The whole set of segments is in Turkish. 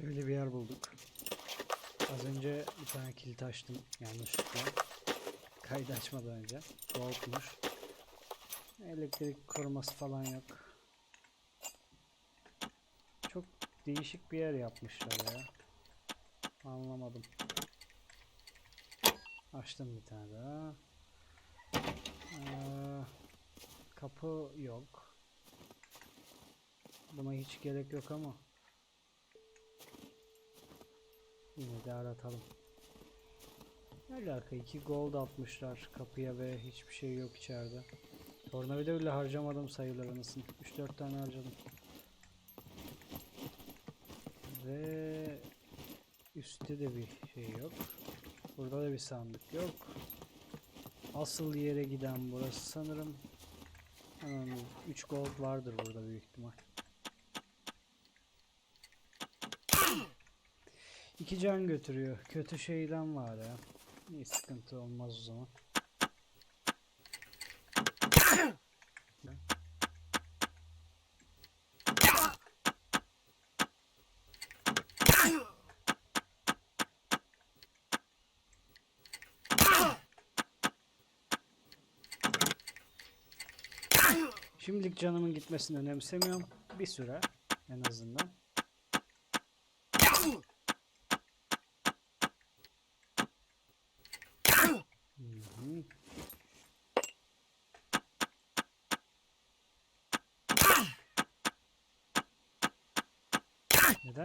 Şöyle bir yer bulduk. Az önce bir tane kilit açtım yanlışlıkla. Kaydı açmadan önce. Gold'muş. Elektrik koruması falan yok. Çok değişik bir yer yapmışlar ya. Anlamadım. Açtım bir tane daha. Ee, kapı yok. Buna hiç gerek yok ama. Yine de aratalım. Ne alaka? 2 gold atmışlar kapıya ve hiçbir şey yok içeride. Tornavida bile harcamadım sayılır anasını. 3-4 tane harcadım. Ve üstte de bir şey yok. Burada da bir sandık yok. Asıl yere giden burası sanırım. Hemen 3 gold vardır burada büyük ihtimal. İki can götürüyor. Kötü şeyden var ya. İyi sıkıntı olmaz o zaman. Şimdilik canımın gitmesini önemsemiyorum. Bir süre en azından.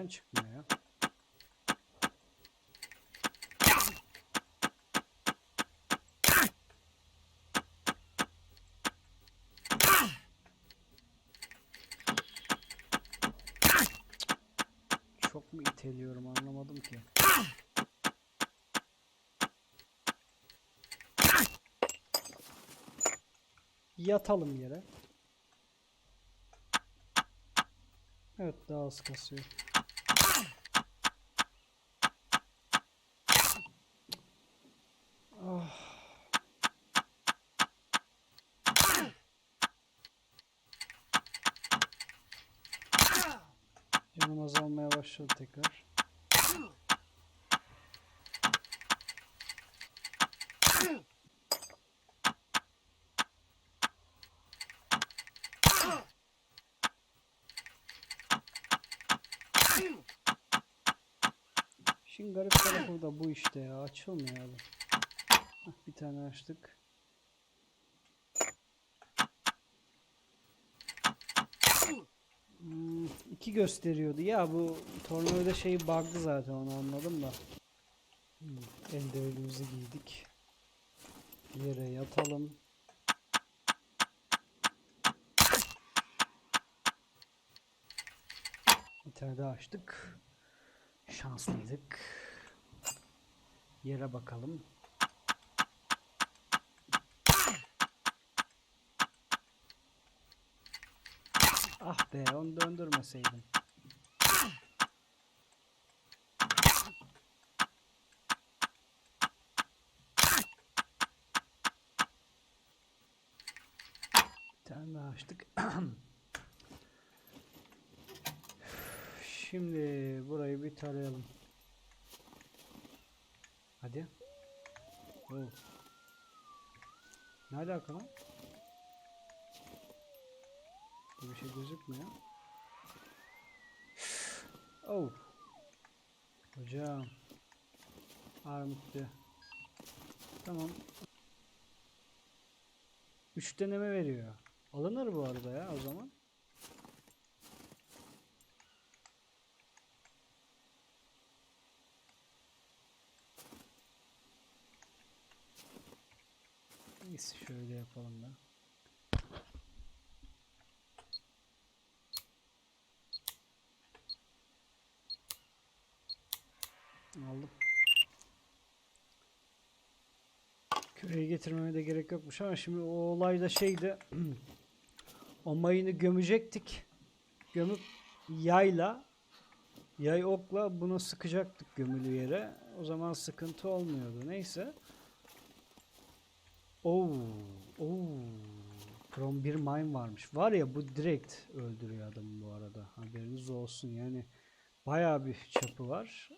Neden çıkmıyor? Çok mu iteliyorum anlamadım ki. Yatalım yere. Evet daha az kasıyor. Ah. Canım azalmaya başladı tekrar. Şimdi garip tarafı da bu işte ya. Açılmıyor abi. Bir tane açtık. Hmm, iki gösteriyordu. Ya bu tornavida şeyi bug'dı zaten onu anladım da. Hmm, eldivenimizi giydik. Yere yatalım. Bir tane daha açtık. Şanslıydık. Yere bakalım. Ah be onu döndürmeseydim. Bir tane daha açtık. Şimdi burayı bir tarayalım. Hadi. Oo. Ne alaka lan? Bir bir şey gözükmüyor. Oh. Hocam. Armut diyor. Tamam. Üç deneme veriyor. Alınır bu arada ya o zaman. Neyse şöyle yapalım da. Aldım. Küreği getirmeme de gerek yokmuş ama şimdi o olayda şeydi o mayını gömecektik. Gömüp yayla yay okla bunu sıkacaktık gömülü yere. O zaman sıkıntı olmuyordu. Neyse. Oo, oo. Krom bir mine varmış. Var ya bu direkt öldürüyor adamı bu arada. Haberiniz olsun yani. Bayağı bir çapı var.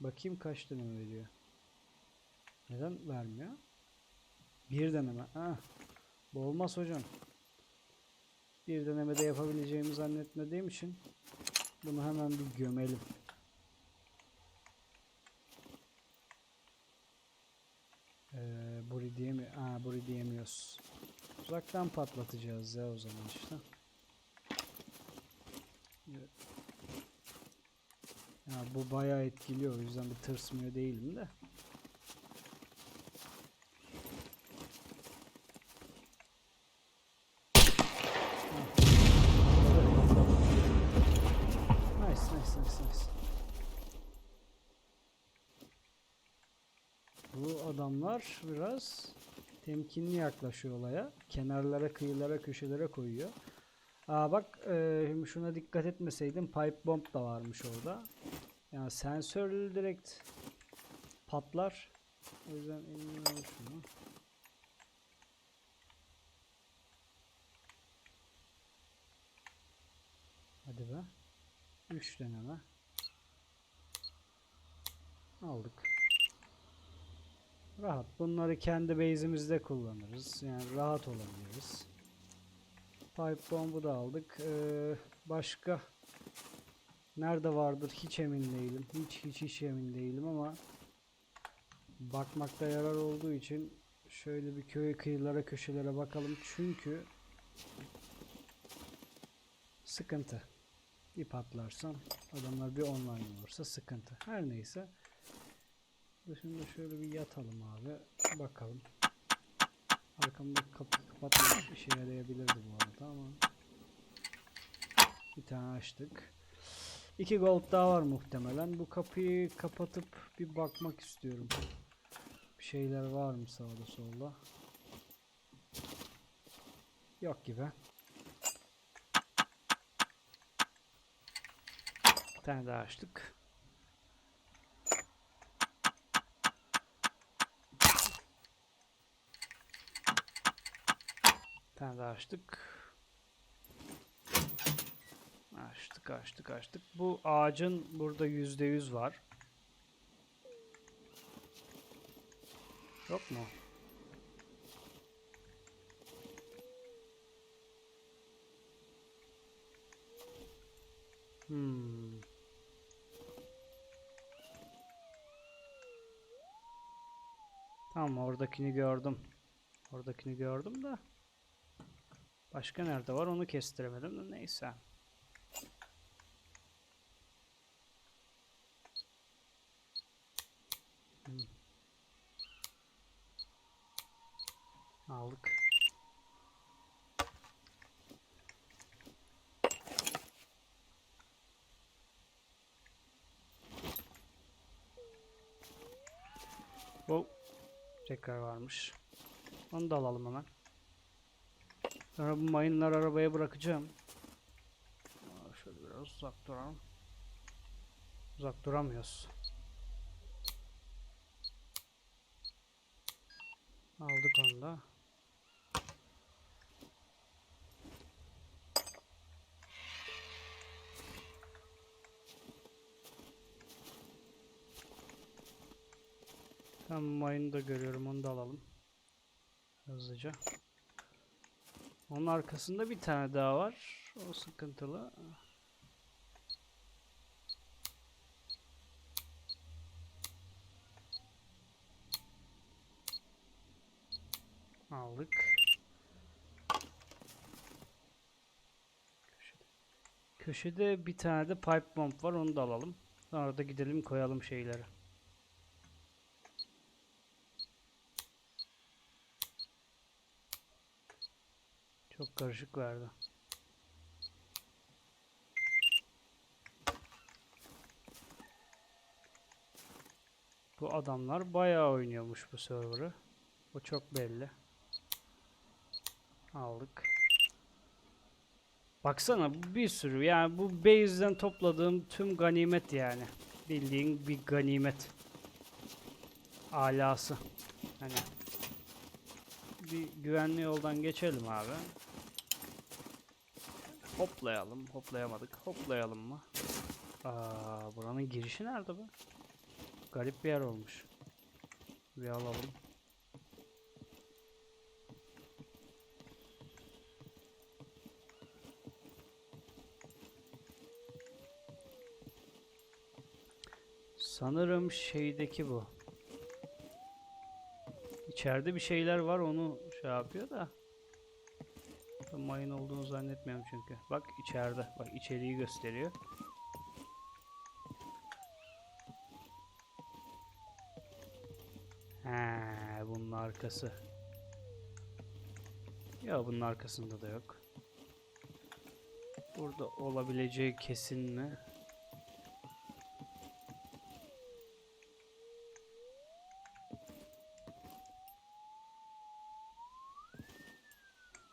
Bakayım kaç deneme veriyor. Neden vermiyor? Bir deneme. Ha. Bu olmaz hocam. Bir denemede yapabileceğimi zannetmediğim için bunu hemen bir gömelim. Ee, buri diyemi Aa, buri diyemiyoruz. Uzaktan patlatacağız ya o zaman işte. Evet. Ya bu bayağı etkiliyor o yüzden bir tırsmıyor değilim de. Nice, nice, nice, nice. Bu adamlar biraz temkinli yaklaşıyor olaya. Kenarlara, kıyılara, köşelere koyuyor. Aa bak e, şuna dikkat etmeseydim pipe bomb da varmış orada. Yani sensör direkt patlar. O yüzden elimden al şunu. Hadi be. 3 deneme. Aldık. Rahat. Bunları kendi base'imizde kullanırız. Yani rahat olabiliriz. Pipe bomb'u da aldık. Ee, başka nerede vardır hiç emin değilim. Hiç hiç hiç emin değilim ama bakmakta yarar olduğu için şöyle bir köy kıyılara köşelere bakalım. Çünkü sıkıntı. Bir patlarsam adamlar bir online olursa sıkıntı. Her neyse. Dışında şöyle bir yatalım abi. Bakalım. Arkamdaki kapıyı kapatmak işe yarayabilirdi bu arada tane açtık. İki gold daha var muhtemelen. Bu kapıyı kapatıp bir bakmak istiyorum. Bir şeyler var mı sağda solda? Yok gibi. Bir tane daha açtık. Bir tane daha açtık. Açtık, açtık, açtık. Bu ağacın burada yüzde yüz var. Yok mu? Hmm. Tamam oradakini gördüm. Oradakini gördüm de. Başka nerede var onu kestiremedim de neyse. Aldık. Bu tekrar varmış. Onu da alalım hemen. Sonra bu mayınlar arabaya bırakacağım. Şöyle biraz uzak duralım. Uzak duramıyoruz. Aldık onu da. Tamam mayını da görüyorum onu da alalım. Hızlıca. Onun arkasında bir tane daha var. O sıkıntılı. Aldık. Köşede. Köşede bir tane de pipe bomb var. Onu da alalım. Sonra da gidelim koyalım şeyleri. Çok karışık verdi. Bu adamlar bayağı oynuyormuş bu server'ı. Bu çok belli. Aldık. Baksana bir sürü yani bu base'den topladığım tüm ganimet yani. Bildiğin bir ganimet. Alası. Hani bir güvenli yoldan geçelim abi. Hoplayalım. Hoplayamadık. Hoplayalım mı? Aa, buranın girişi nerede bu? Garip bir yer olmuş. Bir alalım. Sanırım şeydeki bu. İçeride bir şeyler var onu şey yapıyor da. Ben mayın olduğunu zannetmiyorum çünkü. Bak içeride. Bak içeriği gösteriyor. He, bunun arkası. Ya bunun arkasında da yok. Burada olabileceği kesin mi?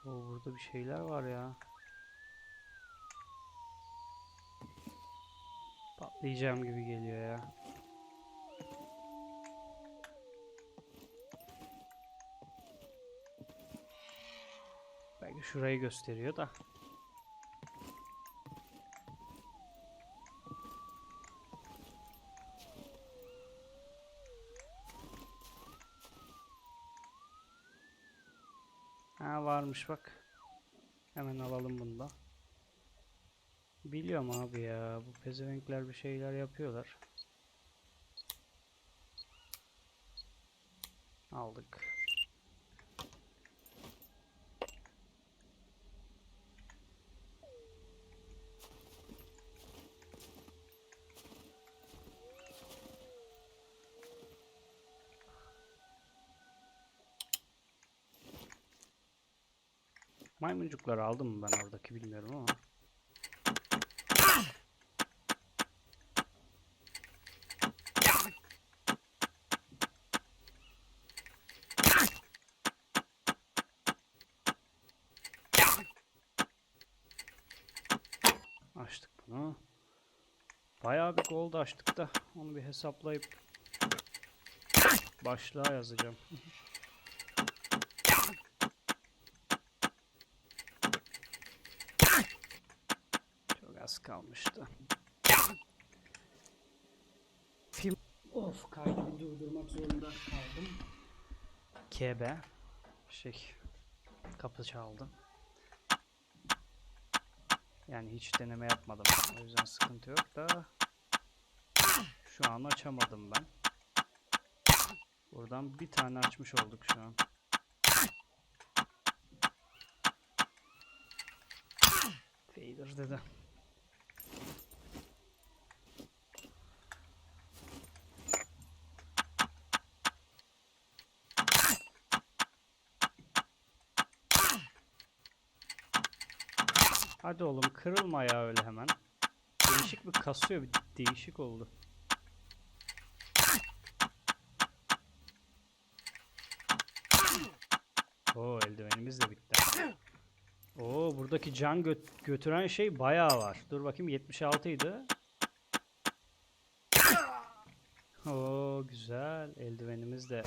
O burada bir şeyler var ya. Patlayacağım gibi geliyor ya. Belki şurayı gösteriyor da. Ha varmış bak. Hemen alalım bunu da. Biliyorum abi ya. Bu pezevenkler bir şeyler yapıyorlar. Aldık. Maymuncukları aldım mı ben oradaki bilmiyorum ama. Açtık bunu. Bayağı bir gold açtık da onu bir hesaplayıp başlığa yazacağım. Çok az kalmıştı. Film Of kaydı durdurmak zorunda kaldım. KB şey kapı çaldı. Yani hiç deneme yapmadım. O yüzden sıkıntı yok da şu an açamadım ben. Buradan bir tane açmış olduk şu an. Fader dedi. Hadi oğlum kırılma ya öyle hemen. Değişik bir kasıyor bir değişik oldu. Oo eldivenimiz de bitti. Oo buradaki can gö- götüren şey bayağı var. Dur bakayım 76 idi. Oo güzel. Eldivenimiz de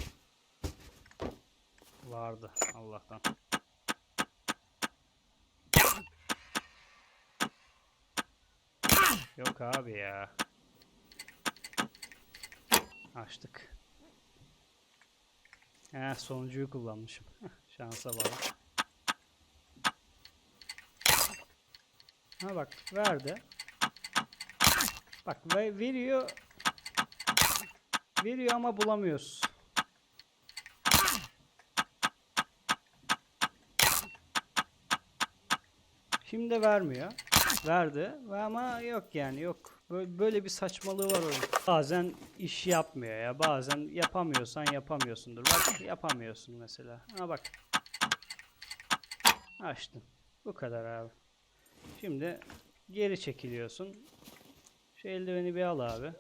vardı Allah'tan. Yok abi ya. Açtık. He sonuncuyu kullanmışım. Şansa bak. Ha bak verdi. Bak ve veriyor. Veriyor ama bulamıyoruz. Şimdi vermiyor. Verdi ve ama yok yani yok. Böyle, bir saçmalığı var oyun. Bazen iş yapmıyor ya. Bazen yapamıyorsan yapamıyorsundur. Bak yapamıyorsun mesela. Ha bak. Açtın. Bu kadar abi. Şimdi geri çekiliyorsun. Şu eldiveni bir al abi.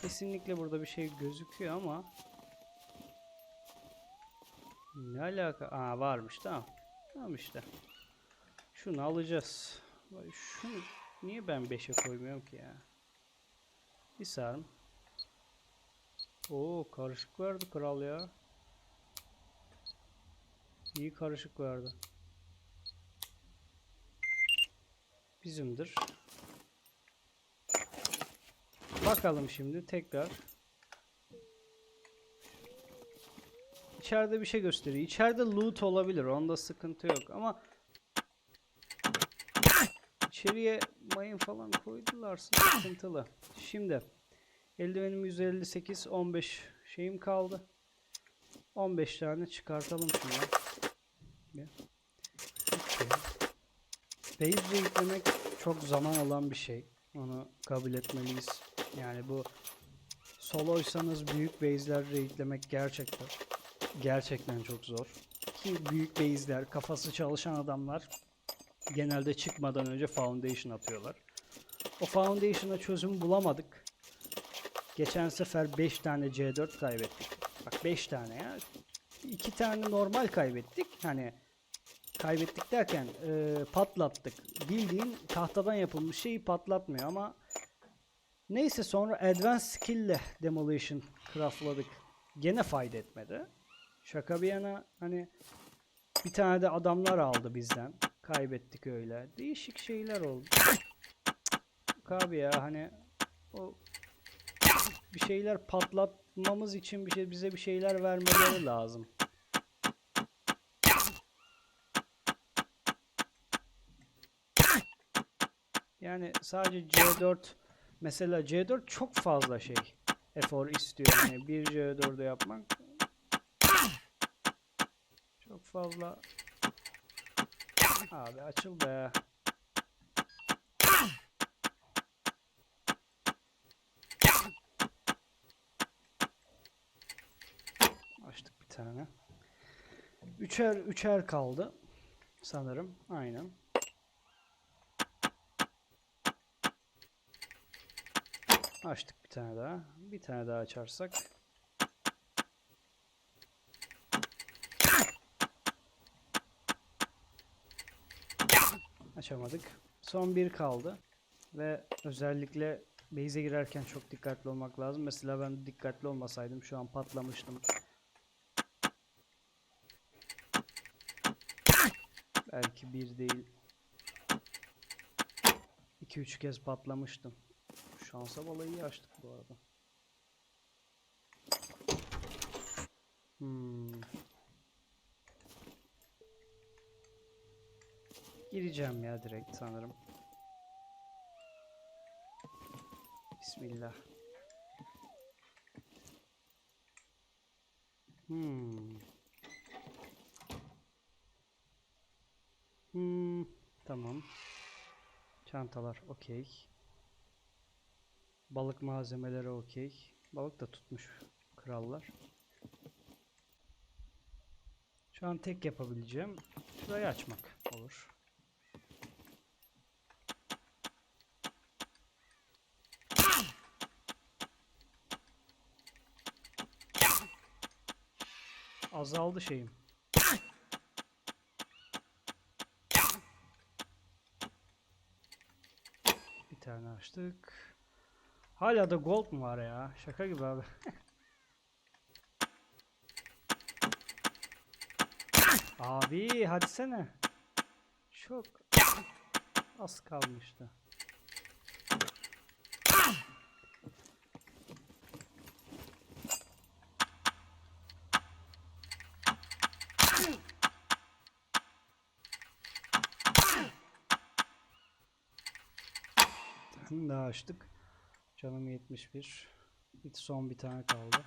Kesinlikle burada bir şey gözüküyor ama ne alaka? Aa varmış tamam. Tamam işte. Şunu alacağız. Şunu niye ben 5'e koymuyorum ki ya? Bir sarım. Oo karışık verdi kral ya. İyi karışık verdi. Bizimdir. Bakalım şimdi tekrar. İçeride bir şey gösteriyor. İçeride loot olabilir. Onda sıkıntı yok ama içeriye mayın falan koydularsa sıkıntılı. Şimdi eldivenim 158 15 şeyim kaldı. 15 tane çıkartalım şundan. Bir. Base çok zaman alan bir şey. Onu kabul etmeliyiz. Yani bu soloysanız büyük base'ler raidlemek gerçekten gerçekten çok zor. Ki büyük base'ler, kafası çalışan adamlar genelde çıkmadan önce foundation atıyorlar. O foundation'a çözüm bulamadık. Geçen sefer 5 tane C4 kaybettik. Bak 5 tane ya. 2 tane normal kaybettik. Hani kaybettik derken e, patlattık. Bildiğin tahtadan yapılmış şeyi patlatmıyor ama neyse sonra advanced skill ile demolition craftladık. Gene fayda etmedi. Şaka bir yana hani bir tane de adamlar aldı bizden. Kaybettik öyle. Değişik şeyler oldu. Yok Abi ya hani o bir şeyler patlatmamız için bir şey bize bir şeyler vermeleri lazım. Yani sadece C4 mesela C4 çok fazla şey efor istiyor. Yani bir C4'ü yapmak çok fazla Abi açıl be. Açtık bir tane. Üçer üçer kaldı. Sanırım. Aynen. Açtık bir tane daha. Bir tane daha açarsak. Açamadık. Son bir kaldı. Ve özellikle base'e girerken çok dikkatli olmak lazım. Mesela ben dikkatli olmasaydım şu an patlamıştım. Belki bir değil. 2-3 kez patlamıştım. Şansa balayı açtık bu arada. Hmm. Gireceğim ya direkt sanırım. Bismillah. Hmm. Hmm. Tamam. Çantalar okey. Balık malzemeleri okey. Balık da tutmuş krallar. Şu an tek yapabileceğim şurayı açmak olur. Azaldı şeyim. Bir tane açtık. Hala da gold mu var ya? Şaka gibi abi. abi hadi sene. Çok az kalmıştı. Bir tane daha açtık. Canım 71. Bir son bir tane kaldı.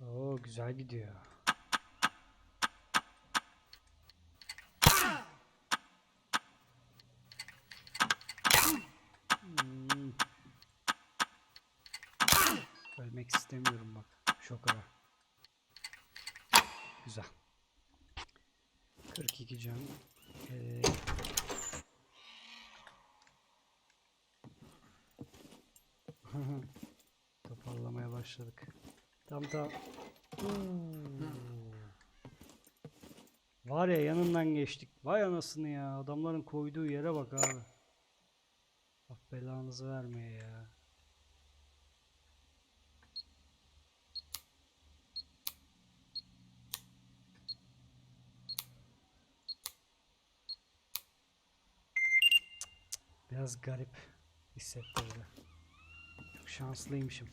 Oo güzel gidiyor. Hmm. Ölmek istemiyorum bak. Şokara. Güzel. 42 can. Ee, toparlamaya başladık. Tam tam. Var ya yanından geçtik. Vay anasını ya. Adamların koyduğu yere bak abi. Bak belanızı vermeye ya. Biraz garip hissettirdi. Şanslıymışım.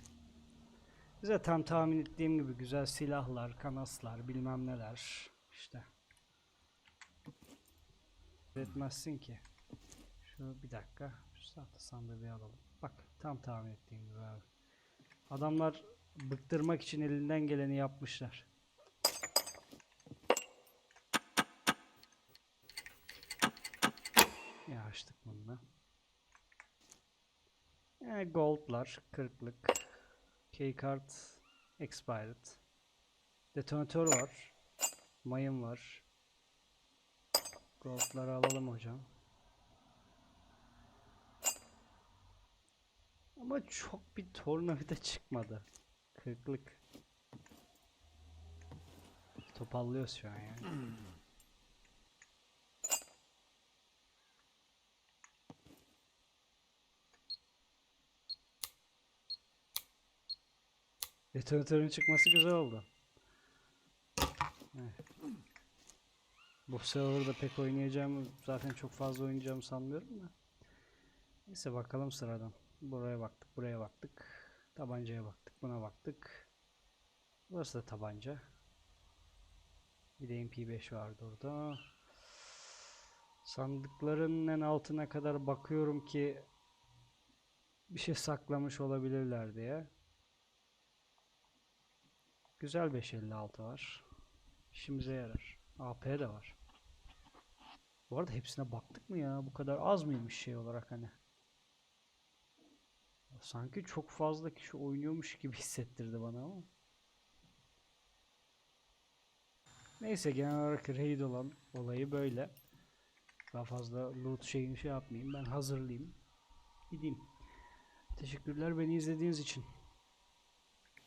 Bize tam tahmin ettiğim gibi güzel silahlar, kanaslar, bilmem neler. İşte. Etmezsin ki. Şu bir dakika. Şu sandığı bir alalım. Bak tam tahmin ettiğim gibi abi. Adamlar bıktırmak için elinden geleni yapmışlar. Ya açtık bunu da. E, gold'lar 40'lık. Keycard expired. Detonatör var. Mayın var. Gold'ları alalım hocam. Ama çok bir tornavida çıkmadı. 40'lık. Topallıyoruz şu an yani. Detonatörün çıkması güzel oldu. Evet. Bu serverda pek oynayacağımı zaten çok fazla oynayacağımı sanmıyorum da. Neyse bakalım sıradan. Buraya baktık, buraya baktık. Tabancaya baktık, buna baktık. Burası da tabanca. Bir de MP5 vardı orada. Sandıkların en altına kadar bakıyorum ki bir şey saklamış olabilirler diye. Güzel 556 var. İşimize yarar. AP de var. Bu arada hepsine baktık mı ya? Bu kadar az mıymış şey olarak hani? Sanki çok fazla kişi oynuyormuş gibi hissettirdi bana ama. Neyse genel olarak raid olan olayı böyle. Daha fazla loot şeyini şey yapmayayım. Ben hazırlayayım. Gideyim. Teşekkürler beni izlediğiniz için.